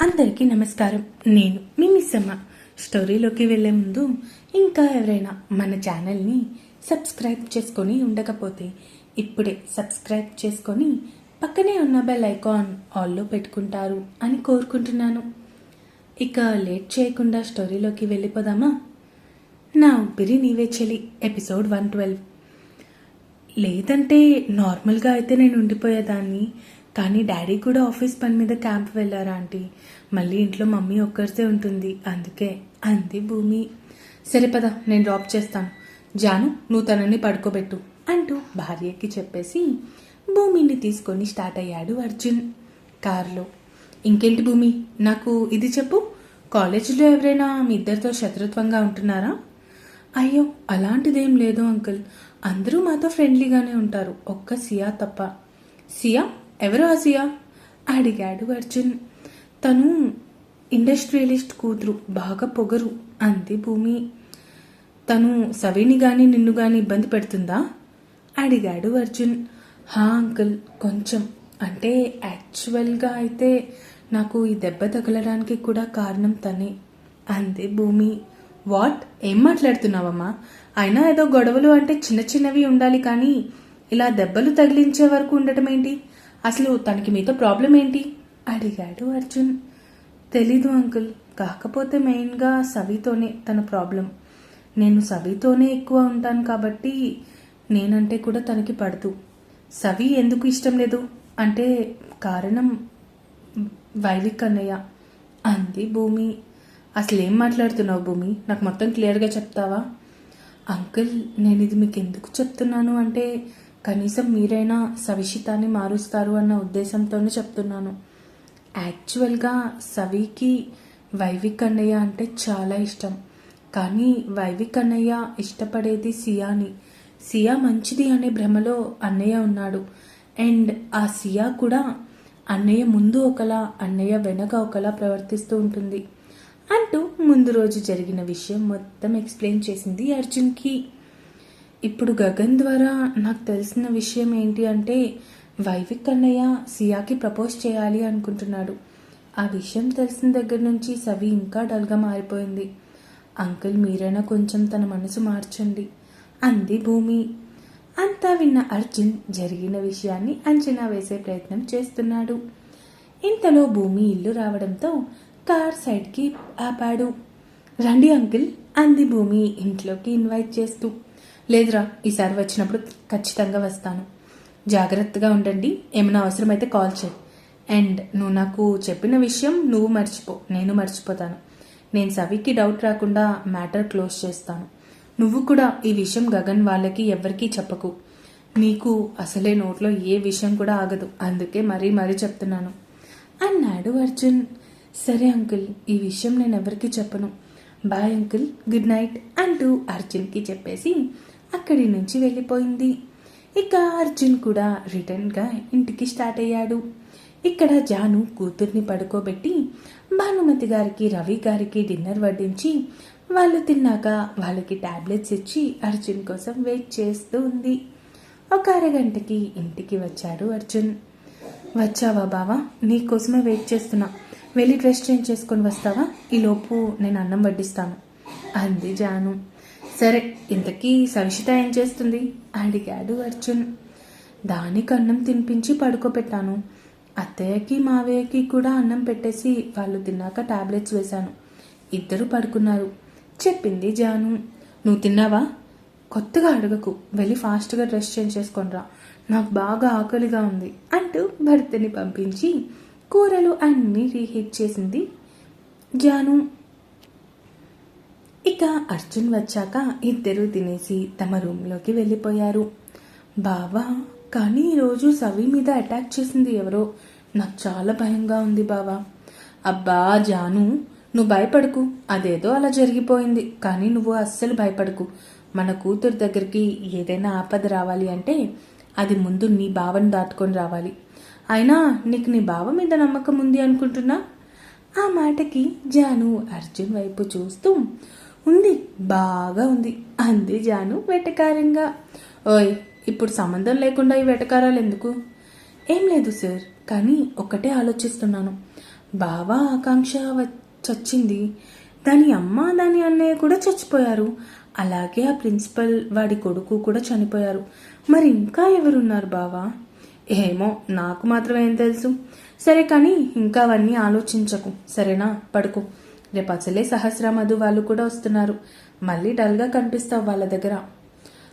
అందరికీ నమస్కారం. నేను మీ మిస్ స్టోరీలోకి వెళ్ళే ముందు ఇంకా ఎవరైనా మన ఛానల్ని సబ్స్క్రైబ్ చేసుకొని ఉండకపోతే ఇప్పుడే సబ్స్క్రైబ్ చేసుకొని పక్కనే ఉన్న బెల్ ఐకాన్ ఆల్లో పెట్టుకుంటారు అని కోరుకుంటున్నాను. ఇక లేట్ చేయకుండా స్టోరీలోకి వెళ్ళిపోదామా? నా ఊపిరి నీవే చెలి ఎపిసోడ్ వన్ ట్వెల్వ్. లేదంటే నార్మల్గా అయితే నేను ఉండిపోయేదాన్ని. కానీ డాడీ కూడా ఆఫీస్ పని మీద క్యాంప్ వెళ్ళారా ఆంటీ? మళ్ళీ ఇంట్లో మమ్మీ ఒక్కరితే ఉంటుంది అందుకే. అంది భూమి. సరే పద నేను డ్రాప్ చేస్తాను. జాను నువ్వు తనని పడుకోబెట్టు అంటూ భార్యకి చెప్పేసి భూమిని తీసుకొని స్టార్ట్ అయ్యాడు అర్జున్ కారులో. ఇంకేంటి భూమి నాకు ఇది చెప్పు. కాలేజీలో ఎవరైనా మీ ఇద్దరితో శత్రుత్వంగా ఉంటున్నారా? అయ్యో అలాంటిదేం లేదు అంకుల్. అందరూ మాతో ఫ్రెండ్లీగానే ఉంటారు ఒక్క సియా తప్ప. సియా? ఎవరు ఆసియా? అడిగాడు అర్జున్. తను ఇండస్ట్రియలిస్ట్ కూతురు బాగా పొగరు అంది భూమి. తను సవిని గాని నిన్ను గాని ఇబ్బంది పెడుతుందా? అడిగాడు అర్జున్. హా అంకుల్ కొంచెం. అంటే యాక్చువల్గా అయితే నాకు ఈ దెబ్బ తగలడానికి కూడా కారణం తనే అంది భూమి. వాట్? ఏం మాట్లాడుతున్నావమ్మా? అయినా ఏదో గొడవలు అంటే చిన్న చిన్నవి ఉండాలి కానీ ఇలా దెబ్బలు తగిలించే వరకు ఉండటం ఏంటి అసలు తనకి మీతో ప్రాబ్లం ఏంటి? అడిగాడు అర్జున్. తెలీదు అంకుల్. కాకపోతే మెయిన్గా సవితోనే తన ప్రాబ్లం నేను సవితోనే ఎక్కువ ఉంటాను కాబట్టి నేనంటే కూడా తనకి పడదు. సవి ఎందుకు ఇష్టం లేదు? అంటే కారణం వైవిక్ అన్నయ్య అంది భూమి. అసలు ఏం మాట్లాడుతున్నావు భూమి? నాకు మొత్తం క్లియర్గా చెప్తావా? అంకుల్ నేను ఇది మీకు ఎందుకు చెప్తున్నాను అంటే కనీసం మీరైనా సవిషితాన్ని మారుస్తారు అన్న ఉద్దేశంతోనే చెప్తున్నాను. యాక్చువల్గా సవికి వైవిక్ అన్నయ్య అంటే చాలా ఇష్టం. కానీ వైవిక్ అన్నయ్య ఇష్టపడేది సియాని. సియా మంచిది అనే భ్రమలో అన్నయ్య ఉన్నాడు. అండ్ ఆ సియా కూడా అన్నయ్య ముందు ఒకలా అన్నయ్య వెనక ఒకలా ప్రవర్తిస్తూ ఉంటుంది. అంటూ ముందు రోజు జరిగిన విషయం మొత్తం ఎక్స్ప్లెయిన్ చేసింది అర్జున్కి. ఇప్పుడు గగన్ ద్వారా నాకు తెలిసిన విషయం ఏంటి అంటే వైవిక్ అన్నయ్య సియాకి ప్రపోజ్ చేయాలి అనుకుంటున్నాడు. ఆ విషయం తెలిసిన దగ్గర నుంచి సవి ఇంకా డల్గా మారిపోయింది. అంకుల్ మీరైనా కొంచెం తన మనసు మార్చండి. అంది భూమి. అంతా విన్న అర్జున్ జరిగిన విషయాన్ని అంచనా వేసే ప్రయత్నం చేస్తున్నాడు. ఇంతలో భూమి ఇల్లు రావడంతో కార్ సైడ్కి ఆపాడు. రండి అంకుల్ అంది భూమి ఇంట్లోకి ఇన్వైట్ చేస్తూ. లేదురా ఈసారి వచ్చినప్పుడు ఖచ్చితంగా వస్తాను. జాగ్రత్తగా ఉండండి ఏమైనా అవసరమైతే కాల్ చేయి. అండ్ నువ్వు నాకు చెప్పిన విషయం నువ్వు మర్చిపో నేను మర్చిపోతాను. నేను సవికి డౌట్ రాకుండా మ్యాటర్ క్లోజ్ చేస్తాను. నువ్వు కూడా ఈ విషయం గగన్ వాళ్ళకి ఎవ్వరికీ చెప్పకు. నీకు అసలే నోట్లో ఏ విషయం కూడా ఆగదు. అందుకే మరీ మరీ చెప్తున్నాను. అన్నాడు అర్జున్. సరే అంకుల్ ఈ విషయం నేను ఎవరికి చెప్పను. బాయ్ అంకుల్ గుడ్ నైట్ అంటూ అర్జున్కి చెప్పేసి అక్కడి నుంచి వెళ్ళిపోయింది. ఇక అర్జున్ కూడా రిటర్న్గా ఇంటికి స్టార్ట్ అయ్యాడు. ఇక్కడ జాను కూతుర్ని పడుకోబెట్టి భానుమతి గారికి రవి గారికి డిన్నర్ వడ్డించి వాళ్ళు తిన్నాక వాళ్ళకి టాబ్లెట్స్ ఇచ్చి అర్జున్ కోసం వెయిట్ చేస్తూ ఉంది. ఒక అరగంటకి ఇంటికి వచ్చాడు అర్జున్. వచ్చావా బావా? నీకోసమే వెయిట్ చేస్తున్నా. వెళ్ళి డ్రెస్ చేంజ్ చేసుకొని వస్తావా? ఈలోపు నేను అన్నం వడ్డిస్తాను అంది జాను. సరే ఇంతకీ సవిషిత ఏం చేస్తుంది? అడిగాడు అర్జున్. దానికి అన్నం తినిపించి పడుకోబెట్టాను. అత్తయ్యకి మావయ్యకి కూడా అన్నం పెట్టేసి వాళ్ళు తిన్నాక టాబ్లెట్స్ వేశాను. ఇద్దరు పడుకున్నారు. చెప్పింది జాను. నువ్వు తిన్నావా? కొత్తగా అడగకు. వెళ్ళి ఫాస్ట్గా డ్రెస్ చేంజ్ చేసుకొనిరా నాకు బాగా ఆకలిగా ఉంది అంటూ భర్తని పంపించి కూరలు అన్నీ రీహీట్ చేసింది జాను. ఇక అర్జున్ వచ్చాక ఇద్దరు తినేసి తమ రూమ్లోకి వెళ్ళిపోయారు. బావా కానీ ఈరోజు సవి మీద అటాక్ చేసింది ఎవరో? నాకు చాలా భయంగా ఉంది బావా. అబ్బా జాను నువ్వు భయపడకు. అదేదో అలా జరిగిపోయింది. కానీ నువ్వు అస్సలు భయపడకు. మన కూతురు దగ్గరికి ఏదైనా ఆపద రావాలి అంటే అది ముందు నీ బావని దాటుకొని రావాలి. అయినా నీకు నీ బావ మీద నమ్మకం ఉంది అనుకుంటున్నా? ఆ మాటకి జాను అర్జున్ వైపు చూస్తూ ఉంది. బాగా ఉంది. అంది జాను వెటకారంగా. ఓయ్ ఇప్పుడు సంబంధం లేకుండా ఈ వెటకారాలు ఎందుకు? ఏం లేదు సార్ కానీ ఒక్కటే ఆలోచిస్తున్నాను. బావ ఆకాంక్ష వ- చచ్చింది. దాని అమ్మ దాని అన్నయ్య కూడా చచ్చిపోయారు. అలాగే ఆ ప్రిన్సిపల్ వాడి కొడుకు కూడా చనిపోయారు. మరి ఇంకా ఎవరున్నారు బావా? ఏమో నాకు మాత్రమే ఏం తెలుసు. సరే కానీ ఇంకా అవన్నీ ఆలోచించకు. సరేనా? పడుకో. రేపు అసలే సహస్ర మధు వాళ్ళు కూడా వస్తున్నారు. మళ్ళీ డల్గా కనిపిస్తావు వాళ్ళ దగ్గర.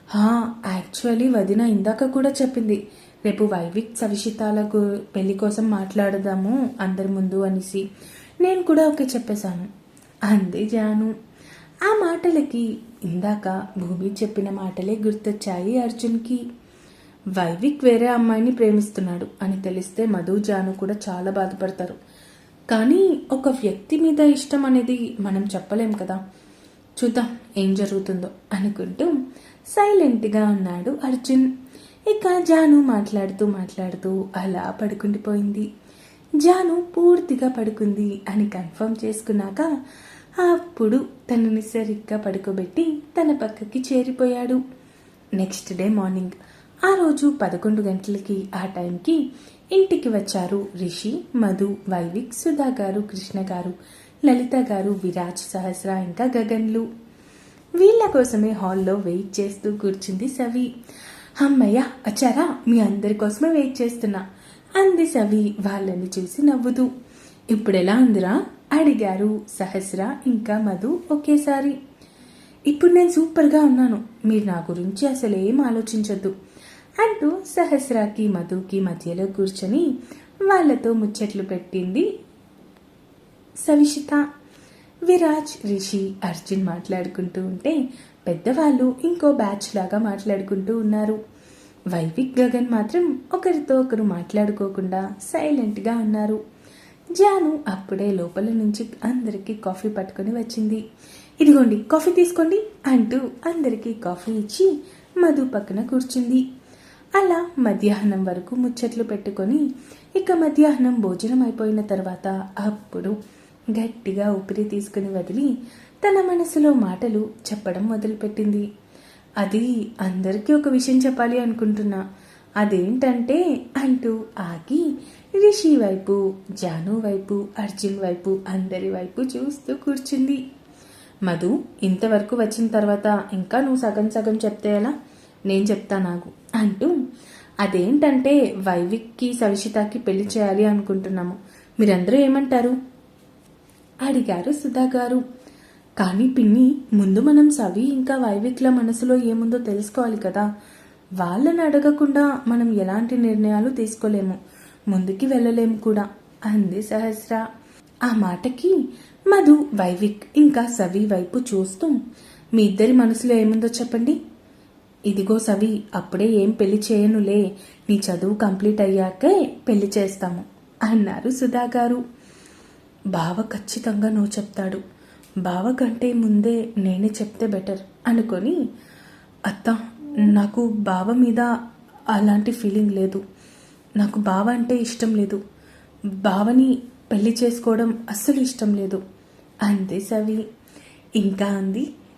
హా యాక్చువల్లీ వదిన ఇందాక కూడా చెప్పింది. రేపు వైవిక్ సవిషితాలకు పెళ్ళి కోసం మాట్లాడదాము అందరి ముందు అనేసి. నేను కూడా ఓకే చెప్పేశాను. అంది జాను. ఆ మాటలకి ఇందాక భూమి చెప్పిన మాటలే గుర్తొచ్చాయి అర్జున్కి. వైవిక్ వేరే అమ్మాయిని ప్రేమిస్తున్నాడు అని తెలిస్తే మధు జాను కూడా చాలా బాధపడతారు. కానీ ఒక వ్యక్తి మీద ఇష్టం అనేది మనం చెప్పలేం కదా. చూద్దాం ఏం జరుగుతుందో అనుకుంటూ సైలెంట్గా ఉన్నాడు అర్జున్. ఇక జాను మాట్లాడుతూ మాట్లాడుతూ అలా పడుకుండిపోయింది. జాను పూర్తిగా పడుకుంది అని కన్ఫర్మ్ చేసుకున్నాక అప్పుడు తనని సరిగ్గా పడుకోబెట్టి తన పక్కకి చేరిపోయాడు. Next day morning. ఆ రోజు పదకొండు గంటలకి ఆ టైంకి ఇంటికి వచ్చారు రిషి మధు వైవిక్ సుధా గారు కృష్ణ గారు లలిత గారు విరాజ్ సహస్ర ఇంకా గగన్లు. వీళ్ళ కోసమే హాల్లో వెయిట్ చేస్తూ కూర్చుంది సవి. అమ్మయ్య వచ్చారా? మీ అందరి కోసమే వెయిట్ చేస్తున్నా. అంది సవి వాళ్ళని చూసి నవ్వుతూ. ఇప్పుడెలా ఉందిరా? అడిగారు సహస్ర ఇంకా మధు ఒకేసారి. ఇప్పుడు నేను సూపర్గా ఉన్నాను. మీరు నా గురించి అసలు ఏం ఆలోచించద్దు. అంటూ సహస్రాకి మధుకి మధ్యలో కూర్చొని వాళ్ళతో ముచ్చట్లు పెట్టింది సవిషిత. విరాజ్ రిషి అర్జున్ మాట్లాడుకుంటూ ఉంటే పెద్దవాళ్ళు ఇంకో బ్యాచ్ లాగా మాట్లాడుకుంటూ ఉన్నారు. వైవిక్ గగన్ మాత్రం ఒకరితో ఒకరు మాట్లాడుకోకుండా సైలెంట్గా ఉన్నారు. జాను అప్పుడే లోపల నుంచి అందరికీ కాఫీ పట్టుకొని వచ్చింది. ఇదిగోండి కాఫీ తీసుకోండి అంటూ అందరికీ కాఫీ ఇచ్చి మధు పక్కన కూర్చుంది. అలా మధ్యాహ్నం వరకు ముచ్చట్లు పెట్టుకొని ఇక మధ్యాహ్నం భోజనం అయిపోయిన తర్వాత అప్పుడు గట్టిగా ఊపిరి తీసుకుని వదిలి తన మనసులో మాటలు చెప్పడం మొదలుపెట్టింది. అది అందరికీ ఒక విషయం చెప్పాలి అనుకుంటున్నా. అదేంటంటే అంటూ ఆగి రిషి వైపు జాను వైపు అర్జున్ వైపు అందరి వైపు చూస్తూ కూర్చుంది. మధు ఇంతవరకు వచ్చిన తర్వాత ఇంకా నువ్వు సగం సగం చెప్తే ఎలా? నేను చెప్తా నాకు అంటూ అదేంటంటే వైవిక్కి సవిషితకి పెళ్ళి చేయాలి అనుకుంటున్నాము. మీరందరూ ఏమంటారు? అడిగారు సుధా గారు కానీ పిన్ని ముందు మనం సవి ఇంకా వైవిక్ల మనసులో ఏముందో తెలుసుకోవాలి కదా. వాళ్ళని అడగకుండా మనం ఎలాంటి నిర్ణయాలు తీసుకోలేము. ముందుకి వెళ్ళలేము కూడా అంది సహస్ర. ఆ మాటకి మధు వైవిక్ ఇంకా సవి వైపు చూస్తూ మీ ఇద్దరి మనసులో ఏముందో చెప్పండి. ఇదిగో సవి అప్పుడే ఏం పెళ్ళి చేయనులే. నీ చదువు కంప్లీట్ అయ్యాకే పెళ్ళి చేస్తాము అన్నారు సుధా గారు బావ ఖచ్చితంగా నో చెప్తాడు. బావ కంటే ముందే నేనే చెప్తే బెటర్ అనుకొని అత్త నాకు బావ మీద అలాంటి ఫీలింగ్ లేదు. నాకు బావ అంటే ఇష్టం లేదు. బావని పెళ్ళి చేసుకోవడం అస్సలు ఇష్టం లేదు. అంతే సవి. ఇంకా ఉంది